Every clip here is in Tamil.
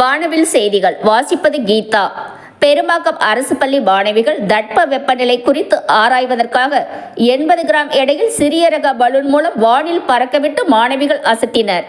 வானவில் செய்திகள். வாசிப்பது கீதா. பெரும்பாக்கம் அரசு பள்ளி மாணவிகள் தட்ப வெப்பநிலை குறித்து ஆராய்வதற்காக எண்பது கிராம் எடையில் சிறிய ரக பலூன் மூலம் வானில் பறக்கவிட்டு மாணவிகள் அசத்தினர்.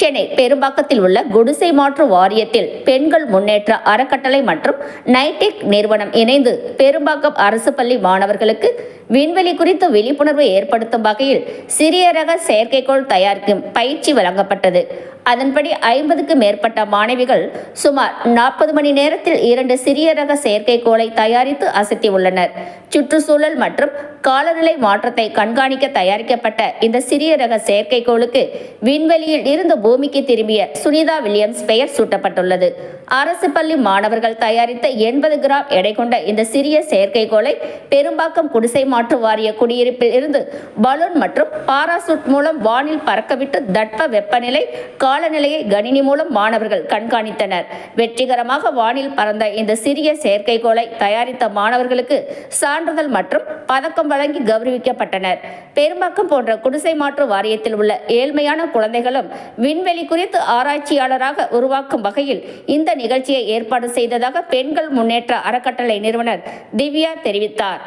சென்னை பெரும்பாக்கத்தில் உள்ள குடிசை மாற்று வாரியத்தில் பெண்கள் முன்னேற்ற அறக்கட்டளை மற்றும் நைடெக் நிறுவனம் இணைந்து பெரும்பாக்கம் அரசு பள்ளி மாணவர்களுக்கு விண்வெளி குறித்து விழிப்புணர்வு ஏற்படுத்தும் வகையில் சிறிய ரக செயற்கைக்கோள் தயாரிக்கும் பயிற்சி வழங்கப்பட்டது. அதன்படி ஐம்பதுக்கு மேற்பட்ட மாணவிகள் சுமார் நாற்பது மணி நேரத்தில் இரண்டு சிறிய ரக செயற்கைக்கோளை தயாரித்து அசத்தியுள்ளனர் சுற்றுச்சூழல் மற்றும் காலநிலை மாற்றத்தை கண்காணிக்க தயாரிக்கப்பட்ட இந்த சிறிய ரக செயற்கைக்கோளுக்கு விண்வெளியில் இருந்து பூமிக்கு திரும்பிய சுனிதா வில்லியம்ஸ் பெயர் சூட்டப்பட்டுள்ளது. அரசு பள்ளி மாணவர்கள் தயாரித்த எண்பது கிராம் எடை கொண்ட இந்த சிறிய செயற்கைக்கோளை பெரும்பாக்கம் குடிசை மாற்று வாரிய குடியிருப்பில் இருந்து பலூன் மற்றும் பாராசூட் மூலம் வானில் பறக்கவிட்டு தட்ப வெப்பநிலை காலநிலையை கணினி மூலம் மாணவர்கள் கண்காணித்தனர். வெற்றிகரமாக வானில் பறந்த இந்த சிறிய செயற்கைக்கோளை தயாரித்த மாணவர்களுக்கு சான்றிதழ் மற்றும் பதக்கம் வழங்கி கௌரவிக்கப்பட்டனர். பெரும்பாக்கம் போன்ற குடிசை மாற்று வாரியத்தில் உள்ள ஏழ்மையான குழந்தைகளும் விண்வெளி குறித்து ஆராய்ச்சியாளராக உருவாக்கும் வகையில் இந்த நிகழ்ச்சியை ஏற்பாடு செய்ததாக பெண்கள் முன்னேற்ற அறக்கட்டளை நிறுவனர் திவ்யா தெரிவித்தார்.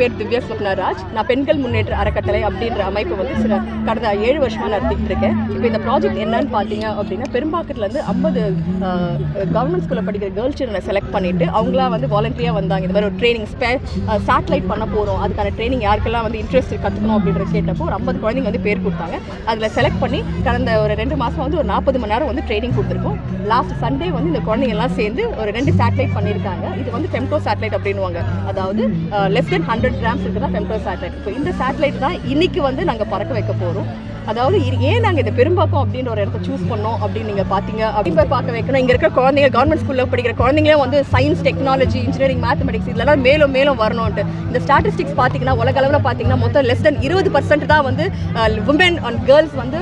பேர் திவ்யா சுப்னராஜ் நான் பெண்கள் முன்னேற்ற அறக்கட்டளை அப்படின்ற அமைப்பு வந்து சில கடந்த ஏழு வருஷமாக நடத்திட்டு இருக்கேன் இப்போ இந்த ப்ராஜெக்ட் என்னன்னு பார்த்தீங்க அப்படின்னா பெரும்பாக்கத்துலேருந்து ஐம்பது கவர்மெண்ட் ஸ்கூலில் படிக்கிற கேர்ள்ஸ் சில்ட்ரனை செலக்ட் பண்ணிட்டு அவங்களா வந்து வாலண்டியாக வந்தாங்க. இந்த மாதிரி ஒரு ட்ரைனிங் ஸ்பே சேட்டலைட் பண்ண போகிறோம் அதுக்கான ட்ரைனிங் யாருக்கெல்லாம் வந்து இன்ட்ரெஸ்ட் கற்றுக்கணும் அப்படின்ற கேட்டப்போ ஒரு ஐம்பது குழந்தைங்க வந்து பேர் கொடுத்தாங்க. அதில் செலக்ட் பண்ணி கடந்த ஒரு ரெண்டு மாதம் வந்து ஒரு நாற்பது மணி நேரம் வந்து ட்ரைனிங் கொடுத்துருக்கோம். லாஸ்ட் சண்டே வந்து இந்த குழந்தைங்க எல்லாம் சேர்ந்து ஒரு ரெண்டு சேட்டலைட் பண்ணியிருக்காங்க. இது வந்து ஃபெம்டோ சேட்டலைட் அப்படின்னுவாங்க. அதாவது லெஸ் தென் ஹண்ட்ரட் கிராம்ஸ் இருக்கிறதா ஃபெம்டோ சேட்டலைட் இப்போ இந்த சேட்டலைட் தான் இன்னைக்கு வந்து நாங்கள் பறக்க வைக்க போகிறோம் அதாவது இது ஏன் நாங்கள் இந்த பெரும்பாக்கம் அப்படின்ற ஒரு இடத்த சூஸ் பண்ணோம் அப்படின்னு நீங்கள் பார்த்தீங்க அப்படின்னு போய் பார்க்க வைக்கணும். இங்கே இருக்கிற குழந்தைங்க கவர்மெண்ட் ஸ்கூலில் படிக்கிற குழந்தைங்களே வந்து சயின்ஸ் டெக்னாலஜி இன்ஜினியரிங் மேத்தமெட்டிக்ஸ் இதெல்லாம் மேலும் மேலும் வரணும்ட்டு இந்த ஸ்டாட்டிஸ்டிக்ஸ் பார்த்தீங்கன்னா உலக அளவில் பார்த்தீங்கன்னா மொத்தம் லெஸ் தென் இருபது பர்சன்ட் தான் வந்து உமன் அண்ட் கேர்ள்ஸ் வந்து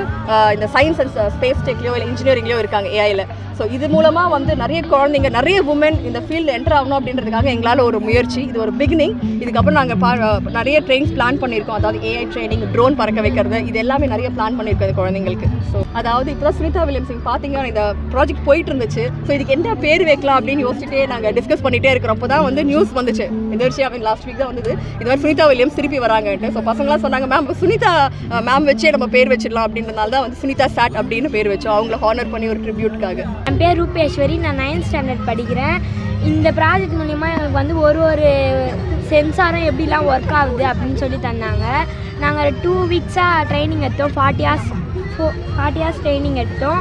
இந்த சயின்ஸ் அண்ட் ஸ்பேஸ் டெக்லையோ இல்லை இன்ஜினியரிங்லையோ இருக்காங்க ஏஐயில் ஸோ இது மூலமாக வந்து நிறைய குழந்தைங்க நிறைய உமன் இந்த ஃபீல்டு என்டர் ஆகணும் அப்படின்றதுக்காக எங்களால் ஒரு முயற்சி. இது ஒரு பிகினிங் இதுக்கப்புறம் நாங்கள் பா நிறைய ட்ரெயின்ஸ் பிளான் பண்ணியிருக்கோம். அதாவது ஏஐ ட்ரைனிங் ட்ரோன் பறக்க வைக்கிறது. இது எல்லாமே நிறைய பிளான் பண்ணியிருக்கோம் இந்த குழந்தைங்களுக்கு. ஸோ அதாவது இப்போ சுனிதா வில்லியம் சிங் பார்த்தீங்கன்னா இந்த ப்ராஜெக்ட் போயிட்டு இருந்துச்சு. ஸோ இதுக்கு என்ன பேர் வைக்கலாம் அப்படின்னு யோசிச்சுட்டே நாங்கள் டிஸ்கஸ் பண்ணிகிட்டே இருக்கிறப்போ தான் வந்து நியூஸ் வந்துச்சு. எதிர்ச்சியாக லாஸ்ட் வீக் தான் வந்தது. இது மாதிரி சுனிதா வில்லியம்ஸ் திருப்பி வராங்கன்ட்டு. ஸோ பசங்களாம் சொன்னாங்க மேம் சுனிதா மேம் வச்சே நம்ம பேர் வச்சிடலாம். அப்படின்றனால தான் வந்து சுனிதா சாட் அப்படின்னு பேர் வச்சோம். அவங்கள ஹானர் பண்ணி ஒரு ட்ரிபியூட்காக என் பேர் ரூபேஸ்வரி. நான் நைன்த் ஸ்டாண்டர்ட் படிக்கிறேன். இந்த ப்ராஜெக்ட் மூலிமா எனக்கு வந்து ஒரு ஒரு சென்சாரும் எப்படிலாம் ஒர்க் ஆகுது அப்படின்னு சொல்லி தந்தாங்க. நாங்கள் டூ வீக்ஸாக ட்ரைனிங் எடுத்தோம். ஃபார்ட்டி ஹார்ஸ் ஃபோ ஃபார்ட்டி ஹார்ஸ் ட்ரைனிங் எடுத்தோம்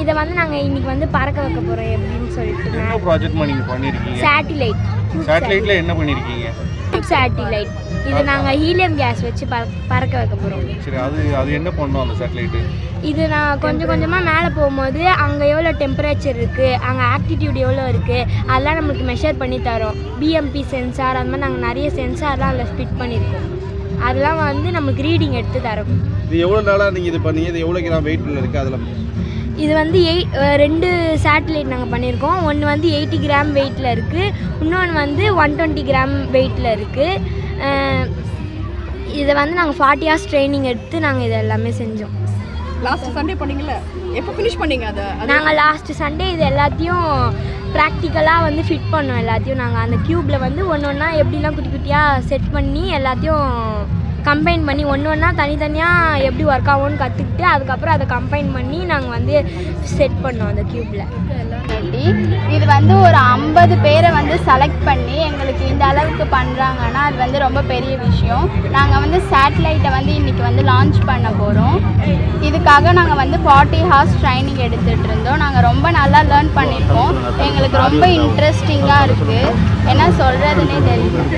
இதை வந்து நாங்கள் இன்னைக்கு வந்து பறக்க வைக்க போகிறோம் எப்படின்னு சொல்லிட்டு சேட்டிலைட் சேட்டலைட்டில் என்ன பண்ணியிருக்கீங்க சேட்டிலைட் இது நாங்கள் ஹீலியம் கேஸ் வச்சு பற பறக்க வைக்க போகிறோம் சரி அது அது என்ன பண்ணும் அந்த சேட்டலைட்டு இது நான் கொஞ்சம் கொஞ்சமாக மேலே போகும்போது அங்கே எவ்வளோ டெம்பரேச்சர் இருக்குது அங்கே ஆக்டிடியூட் எவ்வளோ இருக்குது அதெல்லாம் நம்மளுக்கு மெஷர் பண்ணி தரோம். பிஎம்பி சென்சார் அது மாதிரி நாங்கள் நிறைய சென்சார்லாம் அதில் ஃபிட் பண்ணியிருக்கோம் அதெல்லாம் வந்து நம்மளுக்கு ரீடிங் எடுத்து தரோம். இது எவ்வளோ நாளாக நீங்கள் இது பண்ணீங்க? இது எவ்வளோ கிராம் வெயிட்டில் இருக்குது அதில் இது வந்து எயிட் ரெண்டு சேட்டலைட் நாங்கள் பண்ணியிருக்கோம். ஒன்று வந்து எயிட்டி கிராம் வெயிட்டில் இருக்குது இன்னொன்று வந்து ஒன் டுவெண்ட்டி கிராம் வெயிட்டில் இருக்குது இதை வந்து நாங்கள் ஃபார்ட்டி ஹார்ஸ் ட்ரைனிங் எடுத்து நாங்கள் இது எல்லாமே செஞ்சோம். லாஸ்ட் சண்டே பண்ணீங்கல்ல? எப்போ ஃபினிஷ் பண்ணீங்க அதை? அது நாங்கள் லாஸ்ட் சண்டே இது எல்லாத்தையும் ப்ராக்டிக்கலாக வந்து ஃபிட் பண்ணோம் எல்லாத்தையும். நாங்கள் அந்த க்யூப்பில் வந்து ஒன்று ஒன்றா எப்படிலாம் குட்டி குட்டியாக செட் பண்ணி எல்லாத்தையும் கம்பைன் பண்ணி ஒன்று ஒன்றா தனித்தனியாக எப்படி ஒர்க் ஆகும்னு கற்றுக்கிட்டு அதுக்கப்புறம் அதை கம்பைன் பண்ணி நாங்கள் வந்து செட் பண்ணோம் அந்த க்யூப்பில் இது வந்து ஒரு ஐம்பது பேரை வந்து செலக்ட் பண்ணி எங்களுக்கு இந்த அளவுக்கு பண்ணுறாங்கன்னா அது வந்து ரொம்ப பெரிய விஷயம். நாங்கள் வந்து சேட்டலைட்டை வந்து இன்றைக்கி வந்து லான்ச் பண்ண போகிறோம் இதுக்காக நாங்கள் வந்து ஃபார்ட்டி ஹார்ஸ் ட்ரைனிங் எடுத்துகிட்டு இருந்தோம். நாங்கள் ரொம்ப நல்லா லேர்ன் பண்ணியிருக்கோம் எங்களுக்கு ரொம்ப இன்ட்ரெஸ்டிங்காக இருக்குது என்ன சொல்கிறதுனே தெரியும்